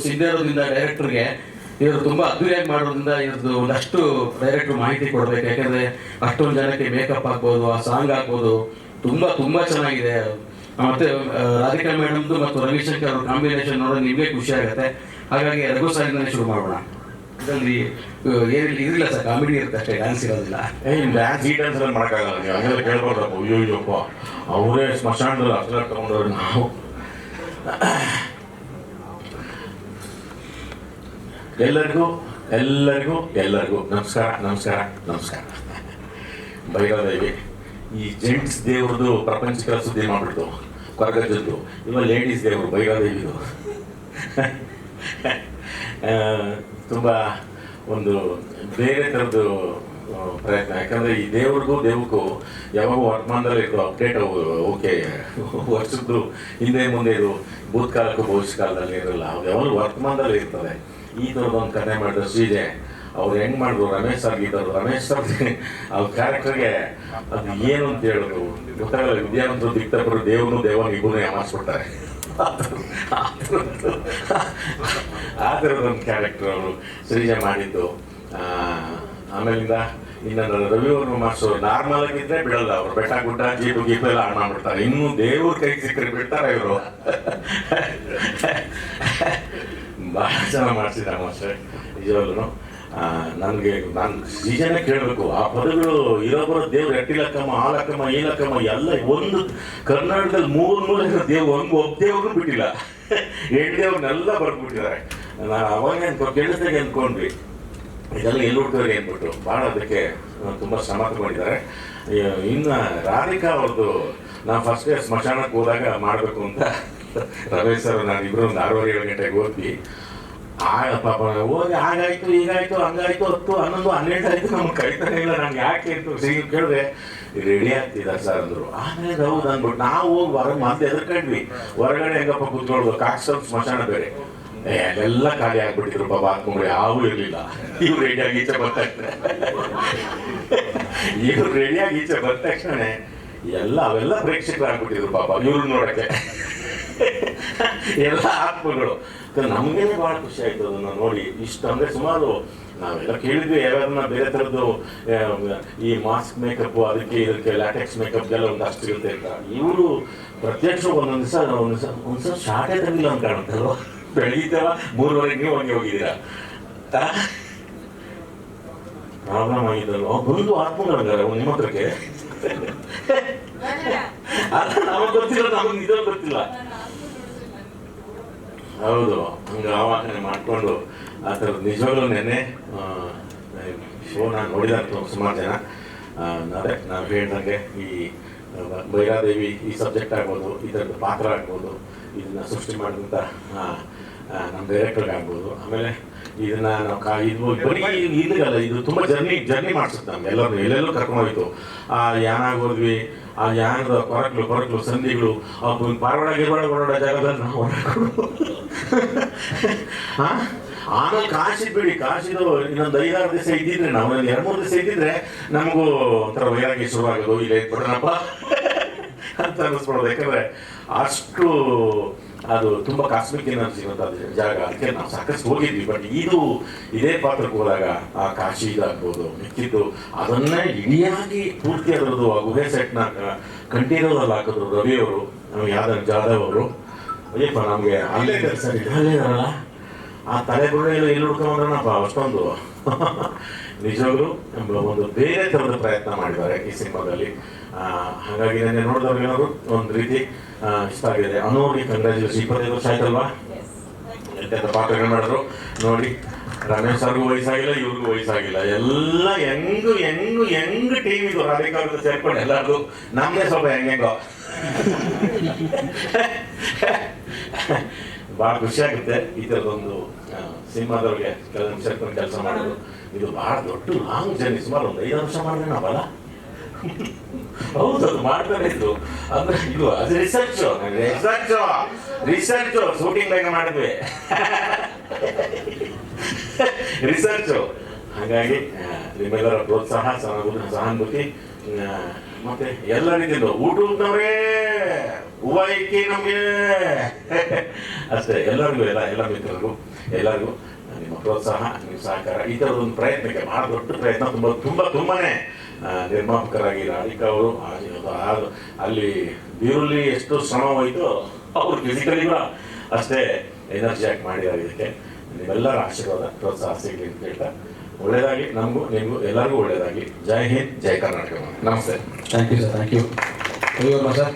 ಸಿದ್ದೇ ಇರೋದ್ರಿಂದ ಡೈರೆಕ್ಟರ್ಗೆ ಇವರು ತುಂಬಾ ಅದ್ದೂರಿಯಾಗಿ ಮಾಡೋದ್ರಿಂದ ಇವ್ರದ್ದು ಒಂದಷ್ಟು ಡೈರೆಕ್ಟರ್ ಮಾಹಿತಿ ಕೊಡ್ಬೇಕು. ಯಾಕಂದ್ರೆ ಅಷ್ಟೊಂದು ಜನಕ್ಕೆ ಮೇಕಪ್ ಆಗ್ಬೋದು, ಆ ಸಾಂಗ್ ಆಗ್ಬೋದು, ತುಂಬಾ ತುಂಬಾ ಚೆನ್ನಾಗಿದೆ ಮತ್ತೆ ರಾಧಿಕಾ ಮೇಡಮ್ದು ಮತ್ತು ರವಿಶಂಕರ್ ಅವ್ರ ಕಾಂಬಿನೇಷನ್ ನೋಡೋದು ನಿಮಗೆ ಖುಷಿ ಆಗುತ್ತೆ. ಹಾಗಾಗಿ ರಘು ಸಾಂಗ್ನೇ ಶುರು ಮಾಡೋಣ. ಇದರಲ್ಲಿ ಏನಿಲ್ಲ, ಇದಿಲ್ಲ ಸರ್, ಕಾಮಿಡಿ ಇರುತ್ತೆ ಅಷ್ಟೇ ಡ್ಯಾನ್ಸ್ ಇರೋದಿಲ್ಲ. ಏ ಡ್ಯಾನ್ಸ್ ಈ ಡ್ಯಾನ್ಸ್ ಎಲ್ಲ ಮಾಡೋಕ್ಕಾಗಲ್ಲ ನೀವು. ಹಂಗೆಲ್ಲ ಕೇಳ್ಬಾರ್ದಪ್ಪ. ಅಯ್ಯೋ ಅಯ್ಯಪ್ಪ ಅವರೇ ಸ್ಮಶಾನದಲ್ಲಿ ಅಷ್ಟೆಲ್ಲ ತಗೊಂಡ್ರೆ ನಾವು. ಎಲ್ಲರಿಗೂ ಎಲ್ಲರಿಗೂ ಎಲ್ಲರಿಗೂ ನಮಸ್ಕಾರ ನಮಸ್ಕಾರ ನಮಸ್ಕಾರ. ಬೈರಾದೇವಿ ಈ ಜೆಂಟ್ಸ್ ದೇವ್ರದ್ದು ಪ್ರಪಂಚಕ್ಕೆ ಸುದ್ದಿ ಮಾಡ್ಬಿಡ್ತು, ಕೊರಗಜ್ಜದ್ದು. ಇವ ಲೇಡೀಸ್ ದೇವರು ಬೈರಾದೇವಿದು ತುಂಬ ಒಂದು ಬೇರೆ ಥರದ್ದು ಪ್ರಯತ್ನ. ಯಾಕಂದರೆ ಈ ದೇವ್ರಿಗೂ ದೇವಕ್ಕೂ ಯಾವಾಗ ವರ್ತಮಾನದಲ್ಲಿ ಇರ್ತವೆ ಅಪ್ಡೇಟ್ ಓಕೆ, ವರ್ಷದ್ದು ಹಿಂದೆ ಮುಂದೆ ಇದು ಭೂತ್ಕಾಲಕ್ಕೂ ಭವಿಷ್ಯ ಕಾಲದಲ್ಲಿ ಇರಲ್ಲ ಯಾವಾಗ ವರ್ತಮಾನದಲ್ಲಿ ಇರ್ತದೆ ಈ ಥರದ್ದು ಒಂದು ಕತೆ ಮಾಡಿದ್ರು ಸೀರೆ ಅವ್ರು ಹೆಂಗ್ ಮಾಡಿದ್ರು? ರಮೇಶ್ ಸರ್ ಗೀತರು ರಮೇಶ್ ಸರ್ ಅವ್ರ ಕ್ಯಾರೆಕ್ಟರ್ಗೆ ಅದು ಏನು ಅಂತ ಹೇಳೋದು ಗೊತ್ತಾಗಲ್ಲ. ವಿದ್ಯಾವಂತರು ದಿಕ್ತಪರು ದೇವನು ದೇವ ಇಬ್ಬರು ಮಾಡಿಸ್ಬಿಡ್ತಾರೆ ಆ ಥರದ ಒಂದು ಕ್ಯಾರೆಕ್ಟರ್ ಅವರು ಸೃಜೆ ಮಾಡಿದ್ದು. ಆಮೇಲಿಂದ ರವಿ ರವಿವರ್ಮ ಮಾಸ್ಟರ್ ನಾರ್ಮಲ್ ಆಗಿದ್ರೆ ಬಿಡಲ್ಲ ಅವರು. ಬೆಟ್ಟ ಗುಡ್ಡ, ಜೀಪು, ಗೀಪು ಎಲ್ಲ ಹಾಳು ಮಾಡ್ಬಿಡ್ತಾರೆ. ಇನ್ನೂ ದೇವ್ರ ಕೈ ಸಿಕ್ಕರೆ ಬಿಡ್ತಾರೆ ಇವರು. ಭಾಳ ಜನ ಮಾಡ್ತಿದ್ದಾರೆ ಮಾಸ್ಟರ್ ನಿಜವಾಗ್ಲೂ ನನಗೆ ನಾನು ನಿಜನೇ ಕೇಳಬೇಕು. ಆ ಪದಗಳು ಇರೋ ಬರೋ ದೇವ್ರು ಎಟ್ಟಿಲಕ್ಕಮ್ಮ ಈ ಲಕ್ಕಮ್ಮ ಎಲ್ಲ ಒಂದು ಕರ್ನಾಟಕದಲ್ಲಿ ಮೂರು ಇರೋ ದೇವ್ ಒಂದು ಒಬ್ಬ ದೇವ್ರು ಬಿಟ್ಟಿಲ್ಲ. ಎಂಟು ದೇವ್ರನ್ನೆಲ್ಲ ಬರ್ಬಿಟ್ಟಿದ್ದಾರೆ ನಾನು ಅವಾಗ ಅನ್ಕೊ ಕೇಳಿಸ್ದಾಗ ಅಂದ್ಕೊಂಡ್ವಿ ಇದೆಲ್ಲ ಎಲ್ಲಿ ಹುಡ್ಕೋರಿ ಅಂದ್ಬಿಟ್ಟು. ಭಾಳ ಅದಕ್ಕೆ ತುಂಬ ತಗೊಂಡಿದ್ದಾರೆ. ಈ- ಇನ್ನು ರಾಧಿಕಾ ಅವ್ರದ್ದು ನಾವು ಫಸ್ಟ್ ಸ್ಮಶಾನಕ್ಕೆ ಹೋದಾಗ ಮಾಡಬೇಕು ಅಂತ. ರಮೇಶ್ ಸರ್ ನಾನು ಇಬ್ಬರು ಒಂದು ಆರೂವರೆ ಏಳು ಗಂಟೆಗೆ ಹೋದ್ವಿ. ಆ ಪಾಪ ಹೋಗಿ, ಹಾಗಾಯ್ತು, ಹೀಗಾಯ್ತು, ಹಂಗಾಯ್ತು, ಹತ್ತು, ಹನ್ನೊಂದು, ಹನ್ನೆರಡು ಆಯ್ತು ನಮ್ಗೆ ಕಳಿತಾನೆ ಇಲ್ಲ, ನಂಗೆ ಯಾಕೆ ಇತ್ತು? ಸಿಗಿ ಕೇಳಿದೆ. ರೆಡಿ ಆಗ್ತಿದ್ದಾರೆ ಸರ್ ಅಂದ್ರು. ಆಮೇಲೆ ಹೌದು ಅಂದ್ಬಿಟ್ಟು ನಾವು ಹೋಗಿ ಹೊರಗೆ ಮತ್ತೆ ಎದ್ರಕೊಂಡ್ವಿ. ಹೊರಗಡೆ ಹೆಂಗಪ್ಪ ಕೂತ್ಕೊಳ್ಳೋದು ಕಾಕ್ಸಲ್ ಸ್ಮಶಾನ ಬೇರೆ. ಎಲ್ಲ ಖಾಲಿ ಆಗ್ಬಿಟ್ಟಿದ್ರು ಪಾಪ, ಹಾಕೊಂಡ್ರೆ ಯಾವೂ ಇರಲಿಲ್ಲ. ಇವ್ರು ರೆಡಿಯಾಗಿ ಈಚೆ ಬರ್ತಾ ತಕ್ಷಣ ಇವ್ರು ರೆಡಿಯಾಗಿ ಈಚೆ ಬಂದ ತಕ್ಷಣ ಎಲ್ಲ, ಅವೆಲ್ಲ ಪ್ರೇಕ್ಷಕರು ಆಗ್ಬಿಟ್ಟಿದ್ರು ಪಾಪ ಇವ್ರು ನೋಡಕ್ಕೆ. ಎಲ್ಲ ಆತ್ಮಗಳು. ನಮ್ಗೆ ಬಹಳ ಖುಷಿ ಆಯ್ತು ಅದನ್ನ ನೋಡಿ. ಇಷ್ಟ ಅಂದ್ರೆ ಸುಮಾರು ನಾವೆಲ್ಲ ಕೇಳಿದ್ವಿ ಯಾವ್ಯಾವನ್ನ ಬೇರೆ ತರದ್ದು ಈ ಮಾಸ್ಕ್ ಮೇಕಪ್ ಅದಕ್ಕೆ ಇದಕ್ಕೆ ಲ್ಯಾಟೆಕ್ಸ್ ಮೇಕಪ್ ಎಲ್ಲ ಒಂದು ಒಂದಷ್ಟು ಇರುತ್ತೆ ಅಂತ. ಇವರು ಪ್ರತ್ಯಕ್ಷ ಒಂದೊಂದು ದಿವಸ ಒಂದ್ಸ ದಿವಸ ಒಂದು ದಿವಸ ಶಾರ್ಟೇ ತಂಗಿಲ್ಲ ಅಂತ ಕಾಣುತ್ತಲ್ವ? ಬೆಳೀತಾರ ಮೂರುವರೆಗೆ ಹಂಗೆ ಹೋಗಿದ್ದೀರಾ? ಪ್ರಾಬ್ಲಮ್ ಆಗಿದ್ದಲ್ವ? ಒಂದು ಆತ್ಮಗಳಂಗಾರೆ ನಿಮ್ಮ ಹತ್ರಕ್ಕೆ? ಗೊತ್ತಿಲ್ಲ ನಮ್ಗೆ ನಿಜ ಗೊತ್ತಿಲ್ಲ. ಹೌದು, ಹಂಗ ಆವಾಹನೆ ಮಾಡಿಕೊಂಡು ಆ ಥರದ್ದು ನಿಜವಾಗ್ಲೂ ನೆನೆ ಶೋ ನಾನು ನೋಡಿದಂತ ಸುಮಾರು ಜನ. ಅದೇ ನಾವು ಹೇಳ್ದಂಗೆ ಈ ಭೈರಾದೇವಿ ಈ ಸಬ್ಜೆಕ್ಟ್ ಆಗ್ಬೋದು ಥರದ್ದು ಪಾತ್ರ ಆಗ್ಬೋದು. ಇದನ್ನ ಸೃಷ್ಟಿ ಮಾಡಿದಂತ ನಮ್ಮ ಡೈರೆಕ್ಟರ್ ಆಗ್ಬೋದು. ಆಮೇಲೆ ಇದನ್ನ ನಾವು ಕಾ ಇದು ಬರೀ ಇದಕ್ಕಲ್ಲ ಇದು ತುಂಬ ಜರ್ನಿ ಜರ್ನಿ ಮಾಡಿಸುತ್ತೆ ನಮ್ಗೆ ಎಲ್ಲರೂ ಎಲ್ಲೆಲ್ಲೂ ಕರ್ಕೊಂಡೋಯ್ತು ಆ, ಯಾನಾಗ ಹೋದ್ವಿ, ಆ ಯಾನದ ಕೊರಕ್ಲು ಕೊರಕ್ಲು ಸಂಧಿಗಳು, ಆ ಪಾರ್ವಾಡ, ಗಿರವಾಡ ಓಡಾಡೋ ಜಾಗದಲ್ಲಿ ನಾವು ಓಡಾಡ್ಕೊಂಡು ಆಮೇಲೆ ಕಾಶಿ ಬಿಡಿ, ಕಾಶಿದು ಇನ್ನೊಂದು ಐದಾರು ದಿವಸ ಇದ್ದಿದ್ರೆ, ನಾವು ಎರಡು ಮೂರು ದಿವಸ ಇದ್ದಿದ್ರೆ ನಮಗೂ ಒಂಥರ ವೈರಾಗಿ ಶುರುವಾಗೋದು, ಇಲ್ಲ ಇಟ್ಬಿಡ್ರಪ್ಪ ಅಂತ ಅನ್ನಿಸ್ಬಿಡೋದು ಯಾಕಂದ್ರೆ ಅಷ್ಟು ಅದು ತುಂಬಾ ಕಾಸ್ಮಿಕ್ ಎನರ್ಜಿ ಅಂತ ಜಾಗ. ಅದಕ್ಕೆ ನಾವು ಸಾಕಷ್ಟು ಹೋಗಿದ್ವಿ. ಬಟ್ ಇದು ಇದೇ ಪಾತ್ರಕ್ಕೆ ಹೋದಾಗ ಆ ಕಾಶಿ ಇದಾಗ್ಬೋದು, ಮಿಕ್ಕಿದ್ದು ಅದನ್ನೇ ಇಡಿಯಾಗಿ ಪೂರ್ತಿ ಅದರದ್ದು ಆ ಗುಹೆ ಸೆಟ್ನ ಅಲ್ಲಿ ಹಾಕಿದ್ರು ರವಿ ಅವರು ಯಾದವ್ ಜಾಧವ್ ಅವರು. ಅಯ್ಯಪ್ಪ, ನಮಗೆ ಅಲ್ಲೇ ಸರಿ ಅಲ್ಲೇ ಇರಲ್ಲ. ಆ ತಲೆಗುಳ್ಳೆ ಎಲ್ಲಿ ಹುಡ್ಕೊಂಡ್ರನಪ್ಪ ಅಷ್ಟೊಂದು. ನಿಜವಾಗ್ಲೂ ಒಂದು ಬೇರೆ ಥರದ ಪ್ರಯತ್ನ ಮಾಡಿದ್ದಾರೆ ಈ ಸಿನಿಮಾದಲ್ಲಿ. ಹಾಗಾಗಿ ನನಗೆ ನೋಡಿದವ್ರಿಗೇನಾದ್ರು ಒಂದು ರೀತಿ ಇಷ್ಟ ಆಗಿದೆ ಅನೋಡಿ ಕಂಗ್ರಾಚುಲೇಷನ್ ಇಪ್ಪತ್ತೈದು ವರ್ಷ ಆಯ್ತಲ್ವಾ ಎಂತೆಂಥ ಪಾತ್ರಗಳು ಮಾಡಿದ್ರು. ನೋಡಿ, ರಮೇಶ್ ಸರ್ಗೂ ವಯಸ್ಸಾಗಿಲ್ಲ, ಇವ್ರಿಗೂ ವಯಸ್ಸಾಗಿಲ್ಲ. ಎಲ್ಲ ಹೆಂಗು ಹೆಂಗು, ಹೆಂಗ್ ಟೀಮ್ ಇದು ರಾಧಿಕಾ ಅವ್ರದ್ದು ಸೇರ್ಕೊಂಡು ಎಲ್ಲರಿಗೂ ನಮ್ದೇ ಸ್ವಲ್ಪ ಹೆಂಗೆಂಗೋ. ಭಾಳ ಖುಷಿ ಆಗುತ್ತೆ. ಈ ಥರದೊಂದು ಸಿನಿಮಾದವ್ರಿಗೆ ಕೆಲವು ನಿಮಿಷ ಕೆಲಸ ಮಾಡೋದು. ಇದು ಭಾಳ ದೊಡ್ಡ ಲಾಂಗ್ ಜರ್ನಿ ಸುಮಾರು ಒಂದು ಐದು ವರ್ಷ ಮಾಡಿದ್ರೆ ನಾವಲ್ಲ? ಹೌದು, ಅದು ಮಾಡ್ತಾನೆ ಇದ್ದು ಅಂದ್ರೆ ಇದು ಅದು ರಿಸರ್ಚ್ ರಿಸರ್ಚ್ ರಿಸರ್ಚ್ ಶೂಟಿಂಗ್ ಬೇಗ ಮಾಡಿದ್ವಿ. ರಿಸರ್ಚ್ ಹಾಗಾಗಿ ನಿಮ್ಮೆಲ್ಲರ ಪ್ರೋತ್ಸಾಹ, ಸಹಾನುಭೂತಿ ಮತ್ತೆ ಎಲ್ಲ ರೀತಿಯಿಂದ ಊಟದವರೇ ಇಕ್ಕಿ ನಮಗೆ. ಅಷ್ಟೇ, ಎಲ್ಲರಿಗೂ, ಎಲ್ಲ ಎಲ್ಲ ಮಿತ್ರರಿಗೂ, ಎಲ್ಲರಿಗೂ ನಿಮ್ಮ ಪ್ರೋತ್ಸಾಹ, ನಿಮ್ಮ ಸಹಕಾರ, ಈ ಥರದೊಂದು ಪ್ರಯತ್ನಕ್ಕೆ ಭಾಳ ದೊಡ್ಡ ಪ್ರಯತ್ನ ತುಂಬ ತುಂಬ, ತುಂಬನೇ ನಿರ್ಮಾಪಕರಾಗಿ ರಾಧಿಕಾ ಅವರು ಅಲ್ಲಿ ಬೀರುಲ್ಲಿ ಎಷ್ಟು ಶ್ರಮ ಹೋಯಿತು, ಅವರು ಫಿಸಿಕಲಿ ಕೂಡ ಅಷ್ಟೇ ಎನರ್ಜಿ ಆಗಿ ಮಾಡಿದ್ದಾರೆ ಇದಕ್ಕೆ ನಿಮ್ಮೆಲ್ಲರ ಆಶೀರ್ವಾದ, ಪ್ರೋತ್ಸಾಹ ಸಿಗಲಿ ಅಂತ ಹೇಳ್ತಾ ಒಳ್ಳೇದಾಗಿ ನಮಗೂ, ನಿಮಗೂ, ಎಲ್ಲರಿಗೂ ಒಳ್ಳೇದಾಗಿ ಜೈ ಹಿಂದ್, ಜೈ ಕರ್ನಾಟಕ. ನಮಸ್ತೆ. Thank you sir thank you sir